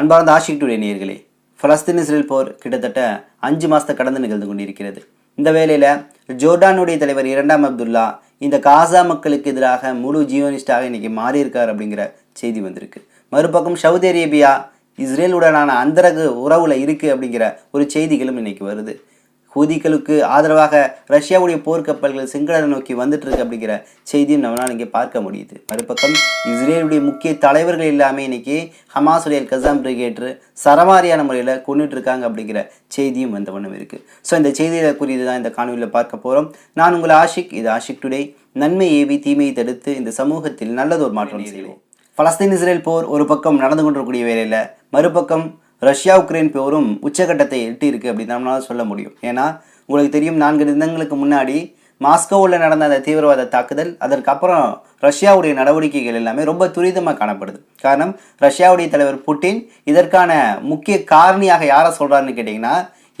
அன்பார்ந்த ஆஷிக் டுடே நேயர்களே Palestine Israel போர் கிட்டத்தட்ட அஞ்சு மாதத்தை கடந்து நிகழ்ந்து கொண்டிருக்கிறது. இந்த வேளையில் ஜோர்டானுடைய தலைவர் இரண்டாம் அப்துல்லா இந்த காசா மக்களுக்கு எதிராக முழு ஜீவனிஸ்டாக இன்னைக்கு மாறியிருக்கார் அப்படிங்கிற செய்தி வந்திருக்கு. மறுபக்கம் சவுதி அரேபியா இஸ்ரேலுடனான அந்தரகு உறவுல இருக்குது அப்படிங்கிற ஒரு செய்திகளும் இன்றைக்கி வருது. ஹூதிகளுக்கு ஆதரவாக ரஷ்யாவுடைய போர்க்கப்பல்கள் செங்கடலை நோக்கி வந்துட்டு இருக்கு அப்படிங்கிற செய்தியும் நம்மளால் இங்கே பார்க்க முடியுது. மறுபக்கம் இஸ்ரேலுடைய முக்கிய தலைவர்கள் எல்லாமே இன்னைக்கு ஹமாசுடைய கசாம் பிரிகேட்ரு சரமாரியான முறையில் கொண்டுட்டு இருக்காங்க அப்படிங்கிற செய்தியும் வந்த வண்ணம் இருக்கு. ஸோ இந்த செய்தியில் குறித்து தான் இந்த காணொலியில் பார்க்க போகிறோம் நான் உங்கள் ஆஷிக் இது ஆஷிக் டுடே. நன்மை ஏவி தீமையை தடுத்து இந்த சமூகத்தில் நல்லதொரு மாற்றம் செய்வோம். பலஸ்தீன் இஸ்ரேல் போர் ஒரு பக்கம் நடந்து கொண்டிருக்கக்கூடிய வேலையில் மறுபக்கம் ரஷ்யா உக்ரைன் போரும் உச்சகட்டத்தை எட்டி இருக்கு அப்படின்னு நம்மளால் சொல்ல முடியும். ஏன்னா உங்களுக்கு தெரியும் நான்கு தினங்களுக்கு முன்னாடி மாஸ்கோவில் நடந்த அந்த தீவிரவாத தாக்குதல் அதற்கப்புறம் ரஷ்யாவுடைய நடவடிக்கைகள் எல்லாமே ரொம்ப துரிதமாக காணப்படுது. காரணம் ரஷ்யாவுடைய தலைவர் புட்டின் இதற்கான முக்கிய காரணியாக யாரை சொல்கிறாருன்னு கேட்டிங்கன்னா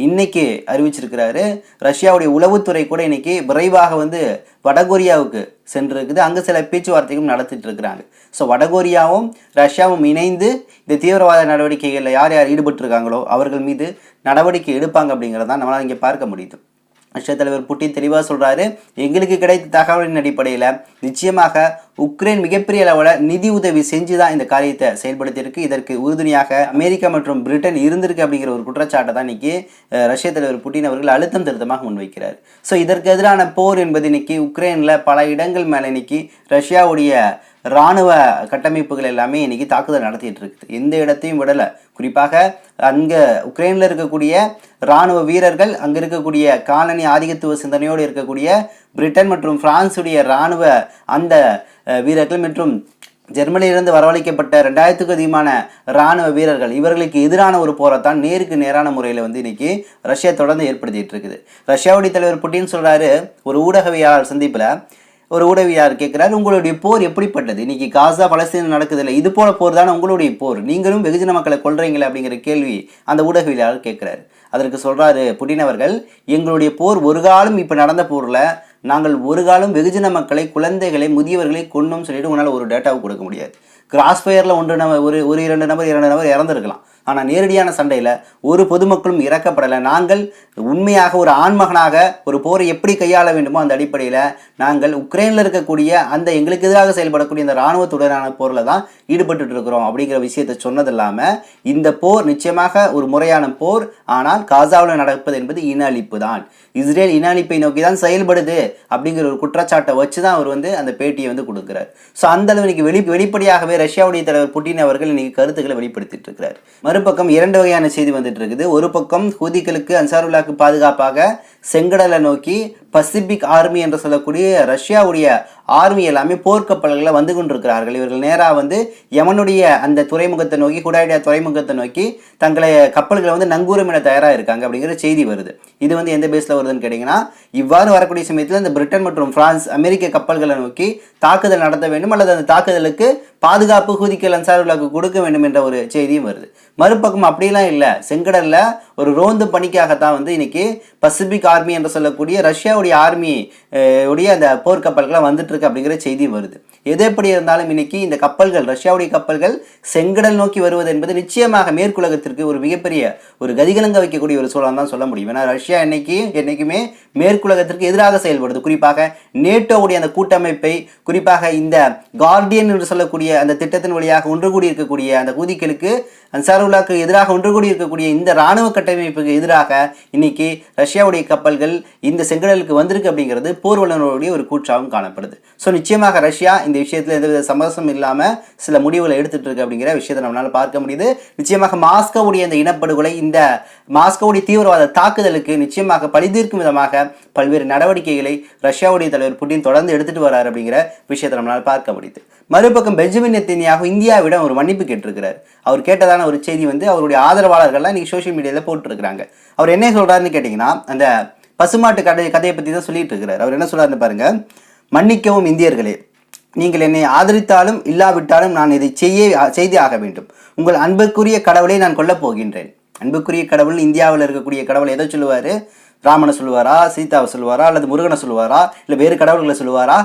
இன்னைக்கு அறிவிச்சிருக்கிறாரு. ரஷ்யாவுடைய உளவுத்துறை கூட இன்னைக்கு விரைவாக வந்து வடகொரியாவுக்கு சென்றிருக்குது. அங்கே சில பேச்சுவார்த்தைகளும் நடத்திட்டு இருக்கிறாங்க ஸோ வடகொரியாவும் ரஷ்யாவும் இணைந்து இந்த தீவிரவாத நடவடிக்கைகளில் யார் யார் ஈடுபட்டிருக்காங்களோ அவர்கள் மீது நடவடிக்கை எடுப்பாங்க அப்படிங்கிறதான் நம்மளால் இங்கே பார்க்க முடியுது. ரஷ்ய தலைவர் புட்டின் தெளிவாக சொல்கிறாரு எங்களுக்கு கிடைத்த தகவலின் அடிப்படையில் நிச்சயமாக உக்ரைன் மிகப்பெரிய அளவில் நிதி உதவி செஞ்சு தான் இந்த காரியத்தை செயல்படுத்தியிருக்கு. இதற்கு உறுதுணையாக அமெரிக்கா மற்றும் பிரிட்டன் இருந்திருக்கு அப்படிங்கிற ஒரு குற்றச்சாட்டை தான் இன்னைக்கு ரஷ்ய தலைவர் புட்டின் அவர்கள் அழுத்தம் திருத்தமாக முன்வைக்கிறார். ஸோ இதற்கு எதிரான போர் என்பது இன்னைக்கு உக்ரைனில் பல இடங்கள் மேலே இன்னைக்கு ரஷ்யாவுடைய இராணுவ கட்டமைப்புகள் எல்லாமே இன்னைக்கு தாக்குதல் நடத்திட்டு இருக்குது. எந்த இடத்தையும் விடலை. குறிப்பாக அங்கே உக்ரைனில் இருக்கக்கூடிய இராணுவ வீரர்கள் அங்கே இருக்கக்கூடிய காலனி ஆதிக்கத்துவ சிந்தனையோடு இருக்கக்கூடிய பிரிட்டன் மற்றும் பிரான்சுடைய இராணுவ அந்த வீரர்கள் மற்றும் ஜெர்மனியிலிருந்து வரவழைக்கப்பட்ட ரெண்டாயிரத்துக்கு அதிகமான இராணுவ வீரர்கள் இவர்களுக்கு எதிரான ஒரு போரைத்தான் நேருக்கு நேரான முறையில் வந்து இன்னைக்கு ரஷ்யா தொடர்ந்து ஏற்படுத்திட்டு இருக்குது. ரஷ்யாவுடைய தலைவர் புட்டின் சொல்கிறாரு ஒரு ஊடகவியாளர் சந்திப்பில் ஒரு ஊடகவியாளர் கேட்குறாரு உங்களுடைய போர் எப்படிப்பட்டது? இன்னைக்கு காசா பலஸ்தீன் நடக்குது இல்லை இது போல போர் தானே உங்களுடைய போர்? நீங்களும் வெகுஜன மக்களை கொள்றீங்களே அப்படிங்கிற கேள்வி அந்த ஊடகவியலாளர் கேட்குறாரு. அதற்கு சொல்கிறாரு புட்டின் அவர்கள் எங்களுடைய போர் ஒரு காலம் இப்போ நடந்த போரில் நாங்கள் ஒரு காலம் வெகுஜன மக்களை குழந்தைகளை முதியவர்களை கொன்னோம் சொல்லிட்டு உன்னால் ஒரு டேட்டாவை கொடுக்க முடியாது. கிராஸ் ஃபயரில் ஒன்று நம்ம ஒரு ஒரு இரண்டு நபர் இரண்டு நபர் இறந்துருக்கலாம். ஆனால் நேரடியான சண்டையில் ஒரு பொதுமக்களும் இறக்கப்படலை. நாங்கள் உண்மையாக ஒரு ஆண்மகனாக ஒரு போரை எப்படி கையாள வேண்டுமோ அந்த அடிப்படையில் நாங்கள் உக்ரைனில் இருக்கக்கூடிய அந்த எங்களுக்கு எதிராக செயல்படக்கூடிய இந்த இராணுவத்துடனான போரில் தான் ஈடுபட்டு இருக்கிறோம் அப்படிங்கிற விஷயத்தை சொன்னது இல்லாமல் இந்த போர் நிச்சயமாக ஒரு முறையான போர். ஆனால் காசாவில் நடப்பது என்பது இன அழிப்பு தான். இஸ்ரேல் இன அழிப்பை நோக்கி தான் செயல்படுது அப்படிங்கிற ஒரு குற்றச்சாட்டை வச்சு தான் அவர் வந்து அந்த பேட்டியை வந்து கொடுக்குறார். ஸோ அந்த அளவு இன்னைக்கு வெளி வெளிப்படையாகவே ரஷ்யாவுடைய தலைவர் புட்டின் அவர்கள் இன்னைக்கு கருத்துக்களை வெளிப்படுத்திட்டு இருக்கிறார். மறுபக்கம் இரண்டு வகையான செய்தி வந்துட்டு இருக்குது ஒரு பக்கம் ஹூதிகளுக்கு அன்சாருல்லாக்கு பாதுகாப்பாக செங்கடலை நோக்கி பசிபிக் ஆர்மி என்று சொல்லக்கூடிய ரஷ்யாவுடைய ஆர்மி எல்லாமே போர்க்கப்பல்களில் வந்து கொண்டிருக்கிறார்கள். இவர்கள் நேராக வந்து யமனுடைய அந்த துறைமுகத்தை நோக்கி குடாயுடைய துறைமுகத்தை நோக்கி தங்களை கப்பல்களை வந்து நங்கூரமிட தயாராக இருக்காங்க அப்படிங்கிற செய்தி வருது. இது வந்து எந்த பேஸில் வருதுன்னு கேட்டிங்கன்னா இவ்வாறு வரக்கூடிய சமயத்தில் இந்த பிரிட்டன் மற்றும் பிரான்ஸ் அமெரிக்க கப்பல்களை நோக்கி தாக்குதல் நடத்த வேண்டும் அல்லது அந்த தாக்குதலுக்கு பாதுகாப்பு ஹூதிக்கல் அன்சாருல்லாக்கு கொடுக்க வேண்டும் என்ற ஒரு செய்தியும் வருது. மறுபக்கம் அப்படிலாம் இல்லை. செங்கடலில் ஒரு ரோந்து பணிக்காகத்தான் வந்து இன்னைக்கு பசிபிக் ஆர்மி என்று சொல்லக்கூடிய ரஷ்யாவுடைய ஆர்மி உடைய அந்த போர்க்கப்பல்கள்லாம் வந்துட்டு இருக்கு அப்படிங்கிற செய்தி வருது. எது எப்படி இருந்தாலும் இன்னைக்கு இந்த கப்பல்கள் ரஷ்யாவுடைய கப்பல்கள் செங்கடல் நோக்கி வருவது என்பது நிச்சயமாக மேற்குலகத்திற்கு ஒரு மிகப்பெரிய ஒரு கதிகலங்க வைக்கக்கூடிய ஒரு சூழல் தான் சொல்ல முடியும். ஏன்னா ரஷ்யா இன்னைக்கு என்னைக்குமே மேற்குலகத்திற்கு எதிராக செயல்படுது. குறிப்பாக நேட்டோவுடைய அந்த கூட்டமைப்பை குறிப்பாக இந்த கார்டியன் என்று சொல்லக்கூடிய அந்த திட்டத்தின் வழியாக ஒன்று கூடி இருக்கக்கூடிய அந்த கூதிகளுக்கு அன்சாருல்லாக்கு எதிராக ஒன்று கூடி இருக்கக்கூடிய இந்த இராணுவ கட்டமைப்புக்கு எதிராக இன்னைக்கு ரஷ்யாவுடைய கப்பல்கள் இந்த செங்கடலுக்கு வந்திருக்கு அப்படிங்கிறது போர் வல்லுநருடைய ஒரு கூற்றாகவும் காணப்படுது. ஸோ நிச்சயமாக ரஷ்யா இந்த விஷயத்தில் எந்தவித சமரசம் இல்லாமல் சில முடிவுகளை எடுத்துட்டு இருக்கு அப்படிங்கிற விஷயத்தை நம்மளால் பார்க்க முடியுது. நிச்சயமாக மாஸ்கோவுடைய இந்த இனப்படுகொலை இந்த மாஸ்கோவுடைய தீவிரவாத தாக்குதலுக்கு நிச்சயமாக பழிதீர்க்கும் விதமாக பல்வேறு நடவடிக்கைகளை ரஷ்யாவுடைய தலைவர் புட்டின் தொடர்ந்து எடுத்துட்டு வரார் அப்படிங்கிற விஷயத்தை நம்மளால் பார்க்க முடியுது. மறுபக்கம் பெஞ்சமின் நெத்தினியாக இந்தியாவிடம் ஒரு மன்னிப்பு கேட்டிருக்கிறார். அவர் கேட்டதான ஒரு செய்தி வந்து அவருடைய ஆதரவாளர்கள்லாம் இன்னைக்கு சோஷியல் மீடியாவில் போட்டுருக்காங்க அவர் என்ன சொல்றாருன்னு கேட்டிங்கன்னா அந்த பசுமாட்டு கதை கதையை பற்றி தான் சொல்லிட்டு இருக்கிறார். அவர் என்ன சொல்றாருன்னு பாருங்க மன்னிக்கவும் இந்தியர்களே நீங்கள் என்னை ஆதரித்தாலும் இல்லாவிட்டாலும் நான் இதை செய்ய செய்து ஆக வேண்டும். உங்கள் அன்புக்குரிய கடவுளை நான் கொல்லப் போகின்றேன். அன்புக்குரிய கடவுள் இந்தியாவில் இருக்கக்கூடிய கடவுள் எதை சொல்லுவார்? ராமனை சொல்லுவாரா சீதாவை சொல்லுவாரா அல்லது முருகனை சொல்லுவாரா இல்லை வேறு கடவுள்களை சொல்லுவாரா?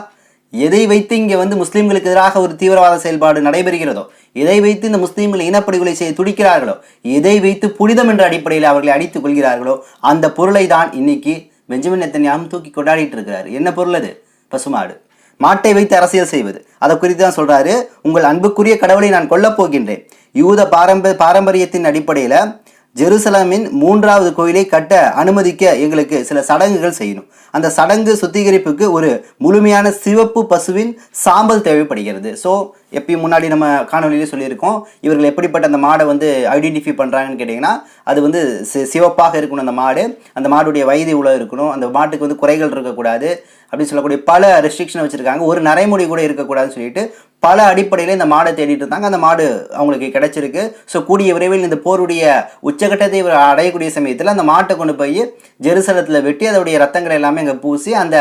எதை வைத்து இங்கே வந்து முஸ்லீம்களுக்கு எதிராக ஒரு தீவிரவாத செயல்பாடு நடைபெறுகிறதோ எதை வைத்து இந்த முஸ்லீம்கள் இனப்படுகொலை செய்ய துடிக்கிறார்களோ எதை வைத்து புனிதம் என்ற அடிப்படையில் அவர்களை அடித்துக் கொள்கிறார்களோ அந்த பொருளை தான் இன்னைக்கு பெஞ்சமின் நெத்தன்யாவும் தூக்கி கொண்டாடிட்டு இருக்கிறார். என்ன பொருள் அது? பசுமாடு. மாட்டை வைத்து அரசியல் செய்வது. அதை குறித்து தான் சொல்கிறாரு உங்கள் அன்புக்குரிய கடவுளை நான் கொல்லப் போகின்றேன். யூத பாரம்ப பாரம்பரியத்தின் அடிப்படையில் ஜெருசலமின் மூன்றாவது கோயிலை கட்ட அனுமதிக்க எங்களுக்கு சில சடங்குகள் செய்யணும். அந்த சடங்கு சுத்திகரிப்புக்கு ஒரு முழுமையான சிவப்பு பசுவின் சாம்பல் தேவைப்படுகிறது. ஸோ எப்பயும் முன்னாடி நம்ம காணொலியிலே சொல்லியிருக்கோம் இவர்கள் எப்படிப்பட்ட அந்த மாடை வந்து ஐடென்டிஃபை பண்ணுறாங்கன்னு கேட்டிங்கன்னா அது வந்து சி- சிவப்பாக இருக்கணும் அந்த மாடு அந்த மாடுடைய வயது இவ்வளோ இருக்கணும் அந்த மாட்டுக்கு வந்து குறைகள் இருக்கக்கூடாது அப்படின்னு சொல்லக்கூடிய பல ரெஸ்ட்ரிக்ஷன் வச்சுருக்காங்க. ஒரு நரைமுடி கூட இருக்கக்கூடாதுன்னு சொல்லிட்டு பல அடிப்படையில் இந்த மாடை தேடிட்டு இருந்தாங்க. அந்த மாடு அவங்களுக்கு கிடைச்சிருக்கு. ஸோ கூடிய விரைவில் இந்த போருடைய உச்சகட்டத்தை இவர் அடையக்கூடிய சமயத்தில் அந்த மாட்டை கொண்டு போய் ஜெருசலத்தில் வெட்டி அதோடைய ரத்தங்களை எல்லாமே அங்கே பூசி அந்த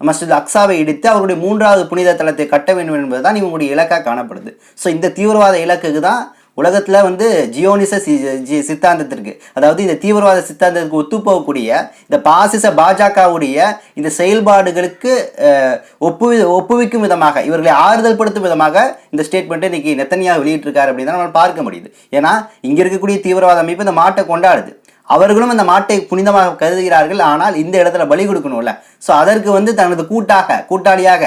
மஸ்ஜித் அக்ஸாவை இடித்து அவருடைய மூன்றாவது புனித தலத்தை கட்ட வேண்டும் என்பது தான் இவங்களுடைய இலக்காக காணப்படுது. ஸோ இந்த தீவிரவாத இலக்குக்கு தான் உலகத்தில் வந்து ஜியோனிச சி- ஜி- சித்தாந்தத்திற்கு அதாவது இந்த தீவிரவாத சித்தாந்தத்துக்கு ஒத்துப்போகக்கூடிய இந்த பாசிச பாஜகவுடைய இந்த செயல்பாடுகளுக்கு ஒப்பு ஒப்புவி ஒப்புவிக்கும் விதமாக இவர்களை ஆறுதல் படுத்தும் விதமாக இந்த ஸ்டேட்மெண்ட்டை இன்றைக்கி நெத்தனியாக வெளியிட்டிருக்காரு அப்படின்னு நம்மளால் நம்ம பார்க்க முடியுது. ஏன்னா இங்கே இருக்கக்கூடிய தீவிரவாத அமைப்பு இந்த மாட்டை கொண்டாடுது. அவர்களும் அந்த மாட்டை புனிதமாக கருதுகிறார்கள். ஆனால் இந்த இடத்துல பலி கொடுக்கணும்ல. ஸோ அதற்கு வந்து தனது கூட்டாக கூட்டாளியாக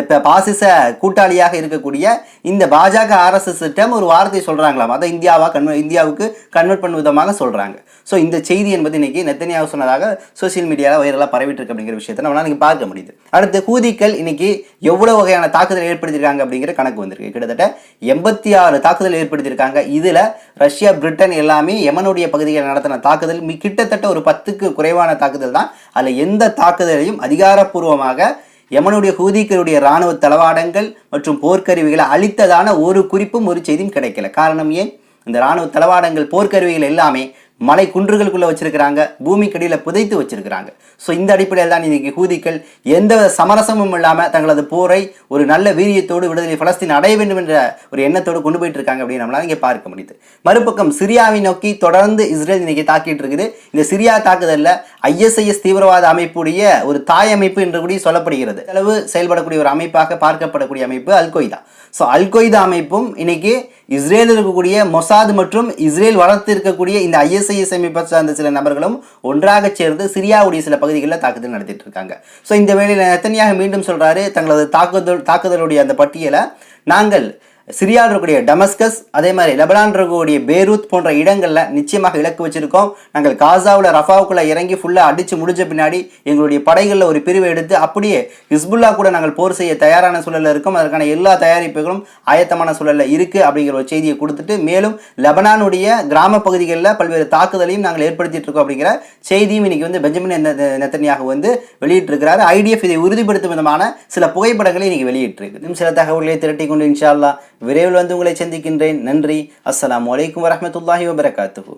இப்போ பாசிச கூட்டாளியாக இருக்கக்கூடிய இந்த பாஜக ஆர்எஸ்எஸ் திட்டம் ஒரு வார்த்தை சொல்கிறாங்களாம் அதை இந்தியாவாக கன்வெ இந்தியாவுக்கு கன்வெர்ட் பண்ணும் விதமாக சொல்கிறாங்க ஸோ இந்த செய்தி என்பது இன்றைக்கி நெத்தனியாக சொன்னதாக சோஷியல் மீடியாவில் வைரலாக பரவிட்டு இருக்கு அப்படிங்கிற விஷயத்தை நம்மளால் இன்றைக்கி பார்க்க முடியுது. அடுத்து ஹூதிக்கள் இன்றைக்கி எவ்வளோ வகையான தாக்குதல் ஏற்படுத்தியிருக்காங்க அப்படிங்கிற கணக்கு வந்திருக்கு. கிட்டத்தட்ட எண்பத்தி ஆறு தாக்குதல் ஏற்படுத்தியிருக்காங்க. இதில் ரஷ்யா பிரிட்டன் எல்லாமே யமனுடைய பகுதிகளில் நடத்தின தாக்குதல் கிட்டத்தட்ட ஒரு பத்துக்கு குறைவான தாக்குதல் தான். அதில் எந்த தாக்குதலையும் அதிகாரப்பூர்வமாக யமனுடைய ஹூதிக்களுடைய இராணுவ தளவாடங்கள் மற்றும் போர்க்கருவிகளை அழித்ததான ஒரு குறிப்பும் ஒரு செய்தியும் கிடைக்கல. காரணம் ஏன்? இந்த இராணுவ தளவாடங்கள் போர்க்கருவிகள் எல்லாமே மலை குன்றுகளுக்குள்ள வச்சிருக்கிறாங்க பூமிக்கடியில புதைத்து வச்சிருக்கிறாங்க. ஸோ இந்த அடிப்படையில் தான் இன்னைக்கு ஹூதிக்கள் எந்த சமரசமும் இல்லாமல் தங்களது போரை ஒரு நல்ல வீரியத்தோடு விடுதலை பலஸ்தீன் அடைய வேண்டும் என்ற ஒரு எண்ணத்தோடு கொண்டு போயிட்டு இருக்காங்க அப்படின்னு நம்மளால் இங்கே பார்க்க முடியுது. மறுபக்கம் சிரியாவை நோக்கி தொடர்ந்து இஸ்ரேல் இன்னைக்கு தாக்கிட்டு இருக்குது. இந்த சிரியா தாக்குதலில் ஐஎஸ்ஐஎஸ் தீவிரவாத அமைப்புடைய ஒரு தாய் அமைப்பு என்று கூட சொல்லப்படுகிறது. அளவு செயல்படக்கூடிய ஒரு அமைப்பாக பார்க்கப்படக்கூடிய அமைப்பு al Qaeda so al Qaeda அமைப்பும் இன்னைக்கு இஸ்ரேலில் இருக்கக்கூடிய மொசாத் மற்றும் இஸ்ரேல் வளர்த்து இருக்கக்கூடிய இந்த ஐஎஸ்ஐஎஸ் அமைப்பை சார்ந்த சில நபர்களும் ஒன்றாக சேர்ந்து சிரியாவுடைய சில பகுதிகளில் தாக்குதல் நடத்திட்டு இருக்காங்க. ஸோ இந்த வேளையில் நெத்தனியாக மீண்டும் சொல்றாரு தங்களது தாக்குதல் தாக்குதலுடைய அந்த பட்டியலை நாங்கள் சிரியாவில் இருக்கக்கூடிய டமஸ்கஸ் அதே மாதிரி லெபனான் இருக்கக்கூடிய பேரூத் போன்ற இடங்களில் நிச்சயமாக இலக்கு வச்சிருக்கோம். நாங்கள் காசாவில் ரஃபாவுக்குள்ளே இறங்கி ஃபுல்லாக அடித்து முடிஞ்ச பின்னாடி எங்களுடைய படைகளில் ஒரு பிரிவை எடுத்து அப்படியே ஹிஸ்புல்லா கூட நாங்கள் போர் செய்ய தயாரான சூழலில் இருக்கோம். அதற்கான எல்லா தயாரிப்புகளும் ஆயத்தமான சூழலில் இருக்குது அப்படிங்கிற ஒரு செய்தியை கொடுத்துட்டு மேலும் லெபனானுடைய கிராம பகுதிகளில் பல்வேறு தாக்குதலையும் நாங்கள் ஏற்படுத்திட்டு இருக்கோம் அப்படிங்கிற செய்தியும் இன்னைக்கு வந்து பெஞ்சமின் நெத்தனியாக வந்து வெளியிட்டிருக்கிறார். ஐடிஎஃப் இதை உறுதிப்படுத்தும் விதமான சில புகைப்படங்களை இன்னைக்கு வெளியிட்டிருக்கு இன்னும் சில தகவல்களை திரட்டி கொண்டு இன்ஷா அல்லாஹ் விரைவில் வந்து உங்களை சந்திக்கின்றேன். நன்றி. அஸ்லாம் வலைக்கம் வரமத்துல்லாஹி வபரகாத்துஹு.